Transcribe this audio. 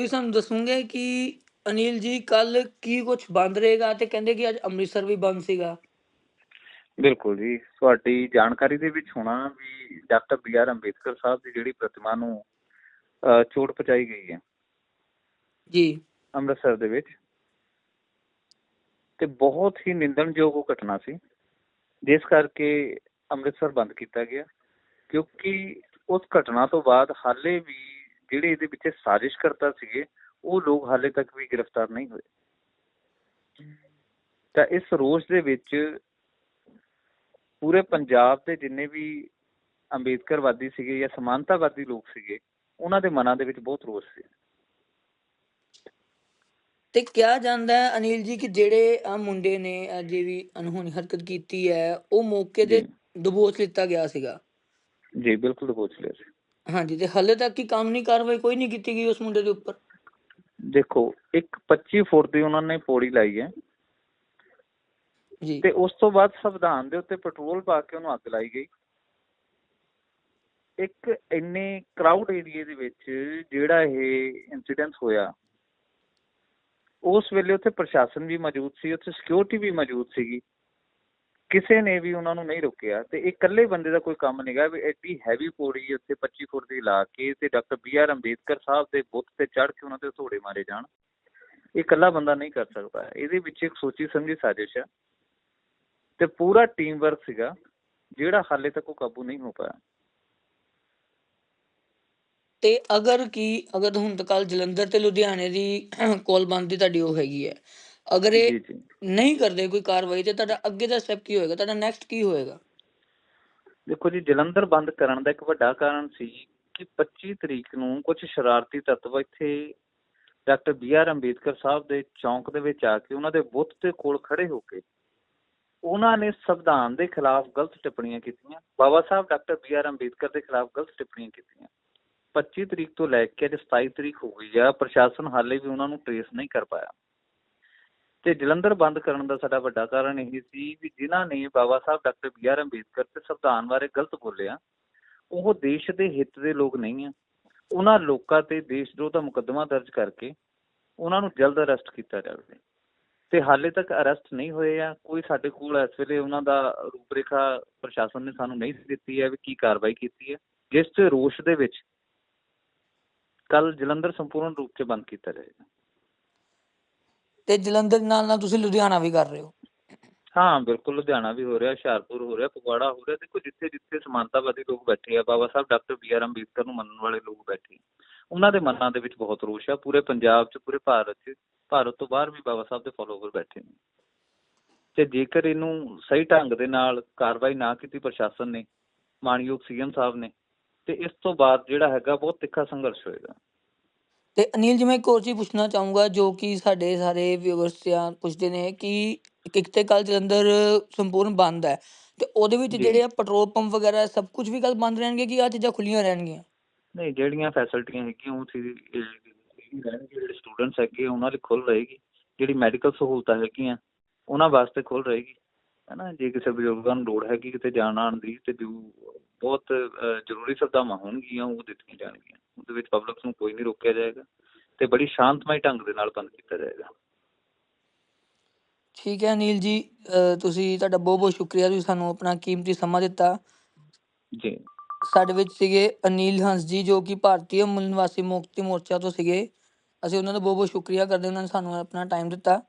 ਤੁਸੀਂ ਸਾਨੂੰ ਦੱਸੋਗੇ ਕਿ ਅਨਿਲ ਜੀ ਕੱਲ ਕੀ ਕੁਝ ਬੰਦ ਰਹੇਗਾ ਤੇ ਕਹਿੰਦੇ ਕਿ ਅੱਜ ਅੰਮ੍ਰਿਤਸਰ ਵੀ ਬੰਦ ਸੀਗਾ। ਬਿਲਕੁਲ ਜੀ ਤੁਹਾਡੀ ਜਾਣਕਾਰੀ ਦੇ ਵਿੱਚ ਹੋਣਾ ਵੀ doctor B R Ambedkar Sahib ਦੀ ਜਿਹੜੀ ਪ੍ਰਤਿਮਾ ਨੂੰ ਚੋਟ ਪਹੁੰਚਾਈ ਗਈ ਹੈ। ਜੀ। ਅੰਮ੍ਰਿਤਸਰ ਦੇ ਵਿੱਚ। ਤੇ ਬਹੁਤ ਹੀ ਨਿੰਦਣਯੋਗ ਉਹ ਘਟਨਾ ਸੀ ਜਿਸ ਕਰਕੇ ਅੰਮ੍ਰਿਤਸਰ ਬੰਦ ਕੀਤਾ ਗਿਆ। ਕਿਉਂਕਿ ਉਸ ਘਟਨਾ ਤੋਂ ਬਾਅਦ ਹਾਲੇ ਵੀ ਜਿਹੜੇ ਇਹਦੇ ਪਿੱਛੇ ਸਾਜ਼ਿਸ਼ ਕਰਤਾ ਸੀਗੇ ਉਹ ਲੋਕ ਹਾਲੇ ਤੱਕ ਵੀ ਗ੍ਰਿਫਤਾਰ ਨਹੀਂ ਹੋਏ। ਤਾਂ ਇਸ ਰੋਸ ਦੇ ਵਿੱਚ ਪੂਰੇ ਪੰਜਾਬ ਦੇ ਜਿੰਨੇ ਵੀ ਅੰਬੇਦਕਰਵਾਦੀ ਸੀਗੇ ਜਾਂ ਸਮਾਨਤਾਵਾਦੀ ਲੋਕ ਸੀਗੇ ਉਹਨਾਂ ਦੇ ਮਨਾਂ ਦੇ ਵਿੱਚ ਬਹੁਤ ਰੋਸ ਸੀ। ਤੇ ਕਿਹਾ ਜਾਂਦਾ ਹੈ ਅਨਿਲ ਜੀ ਕਿ ਜਿਹੜੇ ਆ ਮੁੰਡੇ ਨੇ ਇਹ ਜਿਹੜੀ ਅਨਹੋਣੀ ਹਰਕਤ ਕੀਤੀ ਹੈ ਉਹ ਮੌਕੇ ਤੇ ਜੀ। ਦਬੋਚ ਲਿੱਤਾ ਗਿਆ ਸੀਗਾ। ਜੀ ਬਿਲਕੁਲ ਪੁੱਛ ਲਿਆ ਸੀ। ਹਾਂਜੀ ਤੇ ਹਾਲੇ ਤੱਕ ਕੀ ਕਾਨੂੰਨੀ ਕਾਰਵਾਈ ਕੋਈ ਨਹੀਂ ਕੀਤੀ ਗਈ ਉਸ ਮੁੰਡੇ ਦੇ ਉੱਪਰ? ਦੇਖੋ ਇੱਕ 25 ਫੁੱਟ ਦੀ ਉਹਨਾਂ ਨੇ ਪੌੜੀ ਲਾਈ ਹੈ। ਜੀ। ਤੇ ਉਸ ਤੋਂ ਬਾਅਦ ਸੰਵਿਧਾਨ ਦੇ ਉੱਤੇ ਪੈਟਰੋਲ ਪਾ ਕੇ ਉਹਨੂੰ ਅੱਗ ਲਾਈ ਗਈ। ਇੱਕ ਇੰਨੇ ਕਰਾਊਡ ਏਰੀਏ ਦੇ ਵਿੱਚ ਜਿਹੜਾ ਇਹ ਇਨਸੀਡੈਂਟ ਹੋਇਆ ਉਸ ਵੇਲੇ ਉੱਥੇ ਪ੍ਰਸ਼ਾਸਨ ਵੀ ਮੌਜੂਦ ਸੀ ਉੱਥੇ ਸਿਕਿਉਰਿਟੀ ਵੀ ਮੌਜੂਦ ਸੀਗੀ। ਕਿਸੇ ਨੇ ਵੀ ਉਹਨਾਂ ਨੂੰ ਨਹੀਂ ਰੋਕਿਆ ਤੇ ਇਹ ਇਕੱਲੇ ਬੰਦੇ ਦਾ ਕੋਈ ਕੰਮ ਨਹੀਂਗਾ ਵੀ ਐਡੀ ਹੈਵੀ ਪੌੜੀ ਉੱਥੇ 25 ਫੁੱਟ ਦੀ ਲਾ ਕੇ ਤੇ doctor B R Ambedkar Sahib ਦੇ ਬੁੱਤ ਤੇ ਚੜ੍ਹ ਕੇ ਉਹਨਾਂ ਦੇ ਥੋੜੇ ਮਾਰੇ ਜਾਣ। ਇਹ ਇਕੱਲਾ ਬੰਦਾ ਨਹੀਂ ਕਰ ਸਕਦਾ। ਇਹਦੇ ਵਿੱਚ ਇੱਕ ਸੋਚੀ ਸਮਝੀ ਸਾਜ਼ਿਸ਼ ਹੈ ਤੇ ਪੂਰਾ ਟੀਮ ਵਰਕ ਸੀਗਾ ਜਿਹੜਾ ਹਾਲੇ ਤੱਕ ਉਹ ਕਾਬੂ ਨਹੀਂ ਹੋ ਪਾਇਆ। ਤੇ ਅਗਰ ਕੀ, ਅਗਰ ਹੁਣ ਤੱਕ ਜਲੰਧਰ ਤੇ ਲੁਧਿਆਣੇ ਦੀ ਕੋਲ ਬੰਦੀ ਤੁਹਾਡੀ ਉਹ ਹੈਗੀ ਹੈ ਅਗਰ ਇਹ ਜੀ ਜੀ। ਨਹੀਂ ਕਰਦੇ ਕੋਈ ਕਾਰਵਾਈ ਤੇ ਤੁਹਾਡਾ ਅੱਗੇ ਦਾ ਸਟੈਪ ਕੀ ਹੋਏਗਾ? ਤੁਹਾਡਾ ਨੈਕਸਟ ਕੀ ਹੋਏਗਾ? ਦੇਖੋ ਜੀ ਜਲੰਧਰ ਬੰਦ ਕਰਨ ਦਾ ਇੱਕ ਵੱਡਾ ਕਾਰਨ ਸੀ ਕਿ 25 ਤਰੀਕ ਨੂੰ ਕੁਝ ਸ਼ਰਾਰਤੀ ਤੱਤਵ ਇੱਥੇ doctor B R Ambedkar Sahib ਦੇ ਚੌਂਕ ਦੇ ਵਿੱਚ ਆ ਕੇ ਉਹਨਾਂ ਦੇ ਬੁੱਤ ਦੇ ਕੋਲ ਖੜੇ ਹੋ ਕੇ ਉਹਨਾਂ ਨੇ ਸੰਵਿਧਾਨ ਦੇ ਖਿਲਾਫ ਗਲਤ ਟਿੱਪਣੀਆਂ ਕੀਤੀਆਂ। Baba Sahib doctor B R Ambedkar ਦੇ ਖਿਲਾਫ ਗਲਤ ਟਿੱਪਣੀਆਂ ਕੀਤੀਆਂ। 25 ਤਰੀਕ ਤੋਂ ਲੈ ਕੇ ਅੱਜ 27 ਤਰੀਕ ਹੋ ਗਈ ਆ ਪ੍ਰਸ਼ਾਸਨ ਹਾਲੇ ਵੀ ਉਹਨਾਂ ਨੂੰ ਟ੍ਰੇਸ ਨਹੀਂ ਕਰ ਪਾਇਆ। ਤੇ ਜਲੰਧਰ ਬੰਦ ਕਰਨ ਦਾ ਸਾਡਾ ਵੱਡਾ ਕਾਰਨ ਇਹ ਸੀ ਵੀ ਜਿਨ੍ਹਾਂ ਨੇ Baba Sahib doctor B R Ambedkar ਤੇ ਸੰਵਿਧਾਨ ਬਾਰੇ ਗਲਤ ਬੋਲਿਆ, ਉਹ ਦੇਸ਼ ਦੇ ਹਿੱਤ ਦੇ ਲੋਕ ਨਹੀਂ ਆ। ਉਹਨਾਂ ਲੋਕਾਂ ਤੇ ਦੇਸ਼ ਵਿਰੋਧ ਦਾ ਮੁਕੱਦਮਾ ਦਰਜ ਕਰਕੇ ਉਹਨਾਂ ਨੂੰ ਜਲਦ ਅਰੈਸਟ ਕੀਤਾ ਜਾਵੇ। ਤੇ ਹਾਲੇ ਤੱਕ ਅਰੈਸਟ ਨਹੀਂ ਹੋਏ ਆ, ਕੋਈ ਸਾਡੇ ਕੋਲ ਇਸ ਵੇਲੇ ਉਹਨਾਂ ਦਾ ਰੂਪਰੇਖਾ ਪ੍ਰਸ਼ਾਸਨ ਨੇ ਸਾਨੂੰ ਨਹੀਂ ਦਿੱਤੀ ਹੈ ਵੀ ਕੀ ਕਾਰਵਾਈ ਕੀਤੀ ਹੈ, ਜਿਸ ਤੇ ਰੋਸ਼ ਦੇ ਵਿੱਚ ਕੱਲ ਜਲੰਧਰ ਸੰਪੂਰਨ ਰੂਪ 'ਚ ਬੰਦ ਕੀਤਾ ਜਾਏਗਾ। ਤੇ ਜਲੰਧਰ ਨਾਲ ਨਾਲ ਤੁਸੀਂ ਲੁਧਿਆਣਾ ਵੀ ਕਰ ਰਹੇ ਹੋ। ਹਾਂ, ਬਿਲਕੁਲ ਲੁਧਿਆਣਾ ਵੀ ਹੋ ਰਿਹਾ, ਹੁਸ਼ਿਆਰਪੁਰ ਹੋ ਰਿਹਾ, ਫਗਵਾੜਾ ਹੋ ਰਿਹਾ। ਦੇਖੋ, ਜਿੱਥੇ ਜਿੱਥੇ ਸਮਾਨਤਾਵਾਦੀ ਲੋਕ ਬੈਠੇ ਆ, Baba Sahib doctor B R Ambedkar ਨੂੰ ਮੰਨਣ ਵਾਲੇ ਲੋਕ ਬੈਠੇ ਉਹਨਾਂ ਦੇ ਮਨਾਂ ਦੇ ਵਿੱਚ ਬਹੁਤ ਰੋਸ਼ ਆ। ਪੂਰੇ ਪੰਜਾਬ 'ਚ, ਪੂਰੇ ਭਾਰਤ 'ਚ, ਭਾਰਤ ਤੋਂ ਬਾਹਰ ਵੀ ਬਾਬਾ ਸਾਹਿਬ ਦੇ ਫਾਲੋਵਰ ਬੈਠੇ ਨੇ। ਤੇ ਜੇਕਰ ਇਹਨੂੰ ਸਹੀ ਢੰਗ ਦੇ ਨਾਲ ਕਾਰਵਾਈ ਨਾ ਕੀਤੀ ਪ੍ਰਸ਼ਾਸਨ ਨੇ, ਮਾਨਯੋਗ ਸੀਐਮ ਸਾਹਿਬ ਨੇ, ਤੇ ਇਸ ਤੋਂ ਬਾਅਦ ਜਿਹੜਾ ਹੈਗਾ, ਬਹੁਤ ਤਿੱਖਾ ਸੰਘਰਸ਼ ਹੋਏਗਾ। ਤੇ ਅਨਿਲ ਜੀ ਮੈਂ ਇੱਕ ਹੋਰ ਚੀਜ਼ ਪੁੱਛਣਾ ਚਾਹੂੰਗਾ ਜੋ ਕਿ ਸਾਡੇ ਸਾਰੇ ਵਿਊਅਰਸ ਜਾਂ ਪੁੱਛਦੇ ਨੇ ਕਿ ਇੱਕ ਤੇ ਕੱਲ ਜਲੰਧਰ ਸੰਪੂਰਨ ਬੰਦ ਹੈ ਤੇ ਉਹਦੇ ਵਿੱਚ ਜੀ। ਜਿਹੜੇ ਆ ਪੈਟਰੋਲ ਪੰਪ ਵਗੈਰਾ ਸਭ ਕੁਝ ਵੀ ਕੱਲ ਬੰਦ ਰਹਿਣਗੇ ਕਿ ਆ ਚੀਜ਼ਾਂ ਖੁੱਲੀਆਂ ਰਹਿਣਗੀਆਂ? ਨਹੀਂ ਜਿਹੜੀਆਂ ਫੈਸਿਲਿਟੀਆਂ ਹੈਗੀਆਂ ਉਹ ਸੀ ਰਹਿਣਗੇ ਜਿਹੜੇ ਸਟੂਡੈਂਟਸ ਹੈਗੇ ਉਹਨਾਂ ਲਈ ਖੁੱਲ ਰਹੇਗੀ। ਜਿਹੜੀ ਮੈਡੀਕਲ ਸਹੂਲਤਾਂ ਹੈਗੀਆਂ ਉਹਨਾਂ ਵਾਸਤੇ ਖੁੱਲ ਰਹੇਗੀ। ਹੈਨਾ ਜੇ ਕਿਸੇ ਬਜ਼ੁਰਗਾਂ ਨੂੰ ਲੋੜ ਹੈਗੀ ਕਿਤੇ ਜਾਣ ਆਉਣ ਦੀ ਤੇ ਜੋ ਬਹੁਤ ਜ਼ਰੂਰੀ ਸੁਵਿਧਾਵਾਂ ਹੋਣਗੀਆਂ ਉਹ ਦਿੱਤੀਆਂ ਜਾਣਗੀਆਂ। ਉਹਦੇ ਵਿੱਚ ਪਬਲਿਕ ਨੂੰ ਕੋਈ ਨਹੀਂ ਰੋਕਿਆ ਜਾਏਗਾ ਤੇ ਬੜੀ ਸ਼ਾਂਤਮਈ ਢੰਗ ਦੇ ਨਾਲ ਬੰਦ ਕੀਤਾ ਜਾਏਗਾ। ਠੀਕ ਹੈ ਅਨਿਲ ਜੀ ਤੁਸੀਂ ਤੁਹਾਡਾ ਬਹੁਤ ਬਹੁਤ ਸ਼ੁਕਰੀਆ ਤੁਸੀਂ ਸਾਨੂੰ ਆਪਣਾ ਕੀਮਤੀ ਸਮਾਂ ਦਿੱਤਾ। ਜੀ। ਸਾਡੇ ਵਿੱਚ ਸੀਗੇ ਅਨਿਲ ਹੰਸ ਜੀ ਜੋ ਕਿ ਭਾਰਤੀ ਮੂਲ ਨਿਵਾਸੀ ਮੁਕਤੀ ਮੋਰਚਾ ਤੋਂ ਸੀਗੇ। ਅਸੀਂ ਉਹਨਾਂ ਦਾ ਬਹੁਤ ਬਹੁਤ ਸ਼ੁਕਰੀਆ ਕਰਦੇ ਉਹਨਾਂ ਨੇ ਸਾਨੂੰ ਆਪਣਾ ਟਾਈਮ ਦਿੱਤਾ।